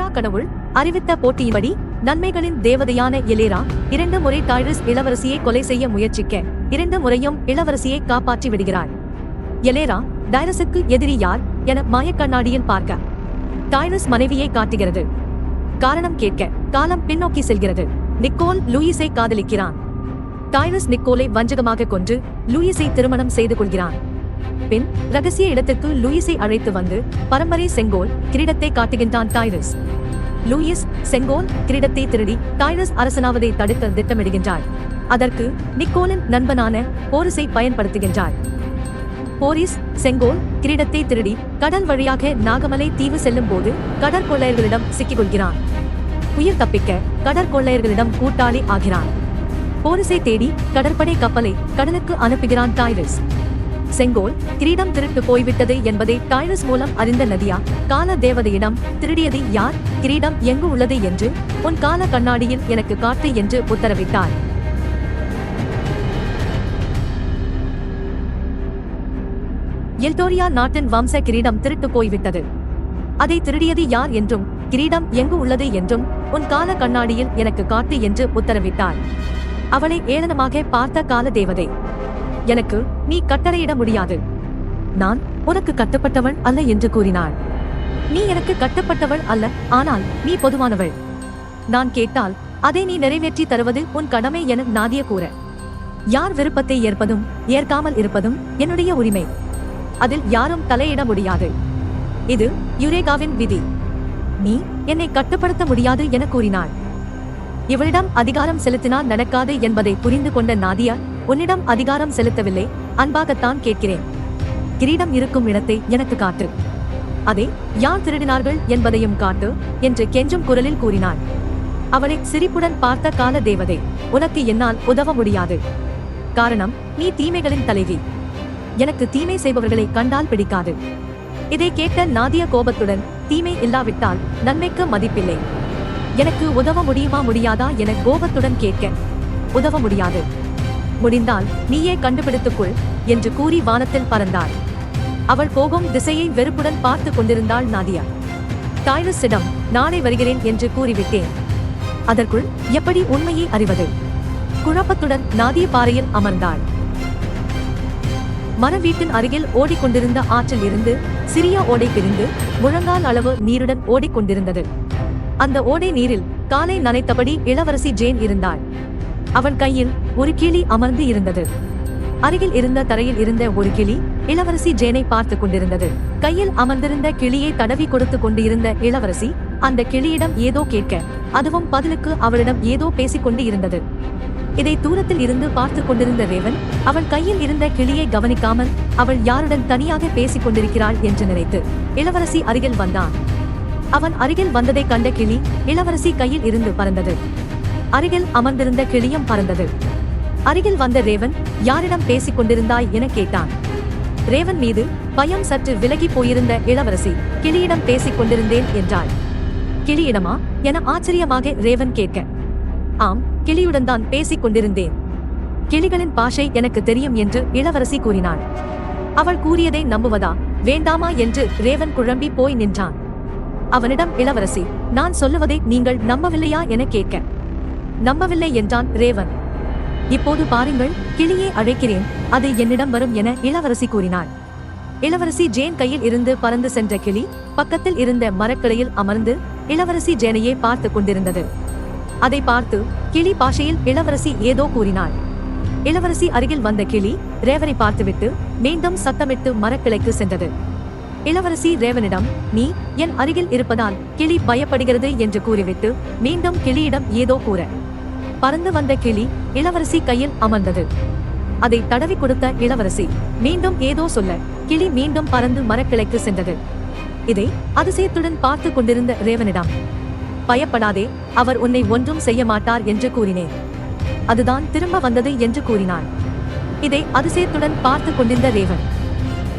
எலேரா கடவுள் அறிவித்த போட்டியின்படி நன்மைகளின் தேவதையான எலேரா இரண்டு முறை டைரஸ் இளவரசியை கொலை செய்ய முயற்சிக்க இரண்டு முறையும் இளவரசியை காப்பாற்றி விடுகிறாள். எலேரா டைரஸுக்கு எதிரி யார் என மாயக்கண்ணாடியில் பார்க்க. டைரஸ் மனைவியை காட்டுகிறது. காரணம் கேட்க காலம் பின்னோக்கி செல்கிறது. நிக்கோல் லூயிஸை காதலிக்கிறான். டைரஸ் நிக்கோலை வஞ்சகமாக கொன்று லூயிஸை திருமணம் செய்து கொள்கிறான். பின் ரகசிய இடத்திற்கு லூயிஸை அழைத்து வந்து பரம்பரை செங்கோல் கிரீடத்தை காட்டுகின்றான் டைரஸ். லூயிஸ் செங்கோல் கிரீடத்தை திருடி டைரஸ் அரசனாவதை தடுக்க திட்டமிடுகின்றார். அதற்கு நிக்கோலின் நண்பனான போரிஸை பயன்படுத்துகின்றார். போரிஸ் செங்கோல் கிரீடத்தை திருடி கடல் வழியாக நாகமலை தீவு செல்லும் போது கடற்கொள்ளையர்களிடம் சிக்கிக்கொள்கிறான். உயிர் தப்பிக்க கடற்கொள்ளையர்களிடம் கூட்டாளி ஆகிறான். போரிஸை தேடி கடற்படை கப்பலை கடலுக்கு அனுப்புகிறான் டைரஸ். செங்கோல் கிரீடம் திருட்டு போய்விட்டது என்பதை டைரஸ் மூலம் அறிந்த நதியா? கால தேவதையிடம் திருடியது யார்? கிரீடம் எங்கு உள்ளது என்று உன் கால கண்ணாடியில் எனக்கு காட்டு என்று உத்தரவிட்டார். எல்டோரியா நாட்டின் வம்ச கிரீடம் திருட்டு போய்விட்டது. அதை திருடியது யார் என்றும் கிரீடம் எங்கு உள்ளது என்றும் உன் கால கண்ணாடியில் எனக்கு காட்டு என்று உத்தரவிட்டார். அவளை ஏளனமாக பார்த்த கால தேவதை எனக்கு நீ கட்டளையிட முடியாது. நான் உனக்கு கட்டுப்பட்டவள் அல்ல என்று கூறினாள். நீ எனக்கு கட்டுப்பட்டவள் அல்ல ஆனால் நீ பொதுவானவள். நான் கேட்டால் அதை நீ நிறைவேற்றி தருவது உன் கடமை என நாதிய கூற. யார் விருப்பத்தை ஏற்பதும் ஏற்காமல் இருப்பதும் என்னுடைய உரிமை. அதில் யாரும் தலையிட முடியாது. இது யுரேகாவின் விதி. நீ என்னை கட்டுப்படுத்த முடியாது என கூறினாள். இவளிடம் அதிகாரம் செலுத்தினால் நடக்காது என்பதை புரிந்து கொண்ட நாதியா உன்னிடம் அதிகாரம் செலுத்தவில்லை. அன்பாகத்தான் கேட்கிறேன். கிரீடம் இருக்கும் இடத்தை எனக்கு காட்டு. அதை யார் திருடினார்கள் என்பதையும் காட்டு என்று கெஞ்சும் குரலில் கூறினாள். அவளை சிரிப்புடன் பார்த்த கால தேவதை உனக்கு என்னால் உதவ முடியாது. காரணம் நீ தீமைகளின் தலைவி. எனக்கு தீமை செய்பவர்களை கண்டால் பிடிக்காது. இதை கேட்ட நாதிய கோபத்துடன் தீமை இல்லாவிட்டால் நன்மைக்கு மதிப்பில்லை. எனக்கு உதவ முடியுமா முடியாதா என கோபத்துடன் கேட்க உதவ முடியாது. முடிந்தால் நீயே கண்டுபிடித்துக்குள் என்று கூறி வானத்தில் பறந்தாள் அவள் போகும் திசையை வெறுப்புடன் பார்த்து கொண்டிருந்தாள் நாதியா. டாய்லஸிடம் நாளை வருகிறேன் என்று கூறிவிட்டேன். அதற்குள் எப்படி உண்மையை அறிவது? குழப்பத்துடன் நாதிய பாறையில் அமர்ந்தாள். மர வீட்டின் அருகில் ஓடிக்கொண்டிருந்த ஆற்றில் இருந்து சிறிய ஓடை பிரிந்து முழங்கால் அளவு நீருடன் ஓடிக்கொண்டிருந்தது. அந்த ஓடை நீரில் காலை நனைத்தபடி இளவரசி ஜேன் இருந்தாள். அவன் கையில் ஒரு கிளி அமர்ந்து இருந்தது. அருகில் இருந்த தரையில் இருந்த ஒரு கிளி இளவரசி ஜேனை பார்த்து கொண்டிருந்தது. கையில் அமர்ந்திருந்த கிளியை தடவி கொடுத்து கொண்டிருந்த இளவரசி அந்த கிளியிடம் ஏதோ கேட்க அதுவும் பதிலுக்கு அவளிடம் ஏதோ பேசிக் கொண்டு இருந்தது. இதை தூரத்தில் இருந்து பார்த்து கொண்டிருந்த ரேவன் அவள் கையில் இருந்த கிளியை கவனிக்காமல் அவள் யாருடன் தனியாக பேசிக் கொண்டிருக்கிறாள் என்று நினைத்து இளவரசி அருகில் வந்தான். அவன் அருகில் வந்ததை கண்ட கிளி இளவரசி கையில் இருந்து பறந்தது. அருகில் அமர்ந்திருந்த கிளியும் பறந்தது. அருகில் வந்த ரேவன் யாரிடம் பேசிக் கொண்டிருந்தாய்? என கேட்டான். ரேவன் மீது பயம் சற்று விலகி போயிருந்த இளவரசி கிளியிடம் பேசிக் கொண்டிருந்தேன் என்றாள். கிளியிடமா என ஆச்சரியமாக ரேவன் கேட்க. ஆம் கிளியுடன் தான் பேசிக் கொண்டிருந்தேன். கிளிகளின் பாஷை எனக்கு தெரியும் என்று இளவரசி கூறினாள். அவள் கூறியதை நம்புவதா? வேண்டாமா? என்று ரேவன் குழம்பி போய் நின்றான். அவனிடம் இளவரசி நான் சொல்லுவதை நீங்கள் நம்பவில்லையா? என கேட்க. நம்பவில்லை என்றான் ரேவன். இப்போது பாருங்கள் கிளியை அழைக்கிறேன். அது என்னிடம் வரும் என இளவரசி கூறினாள். இளவரசி ஜேன் கையில் இருந்து பறந்து சென்ற கிளி பக்கத்தில் இருந்த மரக்கிளையில் அமர்ந்து இளவரசி ஜேனையே பார்த்து கொண்டிருந்தது. அதை பார்த்து கிளி பாஷையில் இளவரசி ஏதோ கூறினாள். இளவரசி அருகில் வந்த கிளி ரேவனை பார்த்துவிட்டு மீண்டும் சத்தமிட்டு மரக்கிளைக்கு சென்றது. இளவரசி ரேவனிடம் நீ என் அருகில் இருப்பதால் கிளி பயப்படுகிறது என்று கூறிவிட்டு மீண்டும் கிளியிடம் ஏதோ கூற பறந்து வந்த கிளி இளவரசி கையில் அமர்ந்தது. அதை தடவி கொடுத்த இளவரசி மீண்டும் ஏதோ சொல்ல கிளி மீண்டும் பறந்து மரக்கிளைக்கு சென்றது. இதை அதிசயத்துடன் பார்த்து கொண்டிருந்த ரேவனிடம் பயப்படாதே அவர் உன்னை ஒன்றும் செய்ய மாட்டார் என்று கூறினேன். அதுதான் திரும்ப வந்தது என்று கூறினான். இதை அதிசயத்துடன் பார்த்து கொண்டிருந்த ரேவன்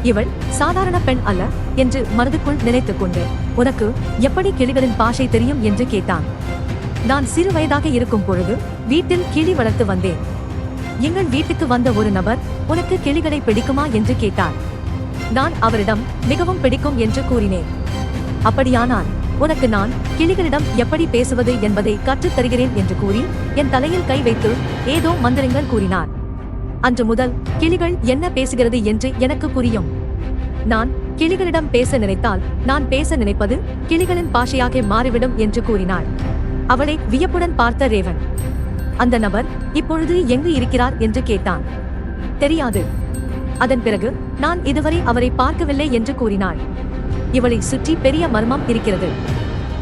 இவள் சாதாரண பெண் அல்ல என்று மனதுக்குள் நினைத்துக் கொண்டு உனக்கு எப்படி கிளிகளின் பாஷை தெரியும்? என்று கேட்டான். நான் சிறு வயதாக இருக்கும் பொழுது வீட்டில் கிளி வளர்த்து வந்தேன். எங்கள் வீட்டுக்கு வந்த ஒரு நபர் உனக்கு கிளிகளை பிடிக்குமா? என்று கேட்டார். நான் அவரிடம் மிகவும் பிடிக்கும் என்று கூறினேன். அப்படியானால் உனக்கு நான் கிளிகளிடம் எப்படி பேசுவது என்பதை கற்றுத் தருகிறேன் என்று கூறி என் தலையில் கை வைத்து ஏதோ மந்திரங்கள் கூறினார். அன்று முதல் கிளிகள் என்ன பேசுகிறது என்று எனக்கு புரியும். நான் கிளிகளிடம் பேச நினைத்தால் நான் பேச நினைப்பது கிளிகளின் பாஷையாக மாறிவிடும் என்று கூறினாள் அவளை வியப்புடன் பார்த்த ரேவன். அந்த நபர் இப்பொழுது எங்கு இருக்கிறார் என்று கேட்டான். தெரியாது. அதன் பிறகு நான் இதுவரை அவரை பார்க்கவில்லை என்று கூறினாள். இவளை சுற்றி பெரிய மர்மம் இருக்கிறது.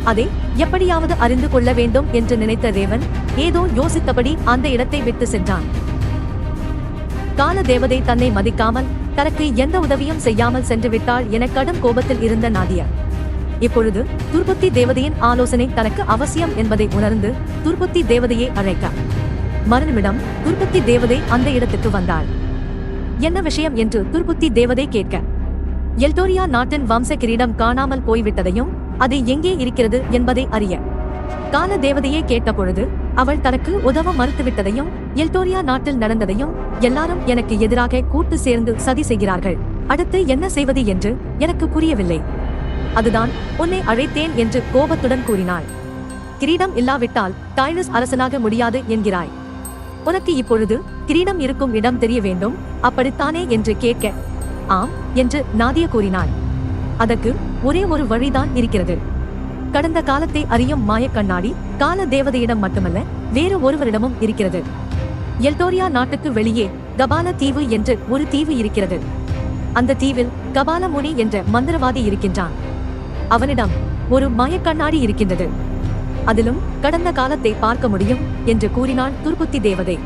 அதை எப்படியாவது அறிந்து கொள்ள வேண்டும் என்று நினைத்த ரேவன் ஏதோ யோசித்தபடி அந்த இடத்தை விட்டு சென்றான். கால தேவதை தன்னை மதிக்காமல் தனக்கு எந்த உதவியும் செய்யாமல் சென்று விட்டாள் என கடும் கோபத்தில் இருந்த நாதியா இப்பொழுது துர்பத்தி தேவதையின் ஆலோசனை தனக்கு அவசியம் என்பதை உணர்ந்து துர்பத்தி தேவதையை அழைக்க மறுநிமிடம் துர்பத்தி தேவதை அந்த இடத்துக்கு வந்தாள். என்ன விஷயம்? என்று துர்புத்தி தேவதை கேட்க எல்டோரியா நாட்டின் வம்ச கிரீடம் காணாமல் போய்விட்டதையும் அது எங்கே இருக்கிறது என்பதை அறிய. கால தேவதையே கேட்டபொழுது அவள் தனக்கு உதவ மறுத்துவிட்டதையும் எல்டோரியா நாட்டில் நடந்ததையும் எல்லாரும் எனக்கு எதிராக கூட்டு சேர்ந்து சதி செய்கிறார்கள். அடுத்து என்ன செய்வது என்று எனக்கு புரியவில்லை. அதுதான் உன்னை அழைத்தேன் என்று கோபத்துடன் கூறினாள். கிரீடம் இல்லாவிட்டால் டைனஸ் அரசனாக முடியாது என்கிறாய். உனக்கு இப்பொழுது கிரீடம் இருக்கும் இடம் தெரிய வேண்டும் அப்படித்தானே என்று கேட்க ஆம் என்று நாதிய கூறினாள். அதற்கு ஒரே ஒரு வழிதான் இருக்கிறது. கடந்த காலத்தை அறியும் மாயக் கண்ணாடி கால தேவதையிடம் மட்டுமல்ல வேறு ஒருவரிடமும் இருக்கிறது. எல்டோரியா நாட்டுக்கு வெளியே கபால தீவு என்று ஒரு தீவு இருக்கிறது. அந்த தீவில் கபால முனி என்ற மந்திரவாதி இருக்கின்றான். அவனிடம் ஒரு மயக்கண்ணாடி இருக்கின்றது. அதிலும் கடந்த காலத்தை பார்க்க முடியும் என்று கூறினான் துர்புத்தி தேவதை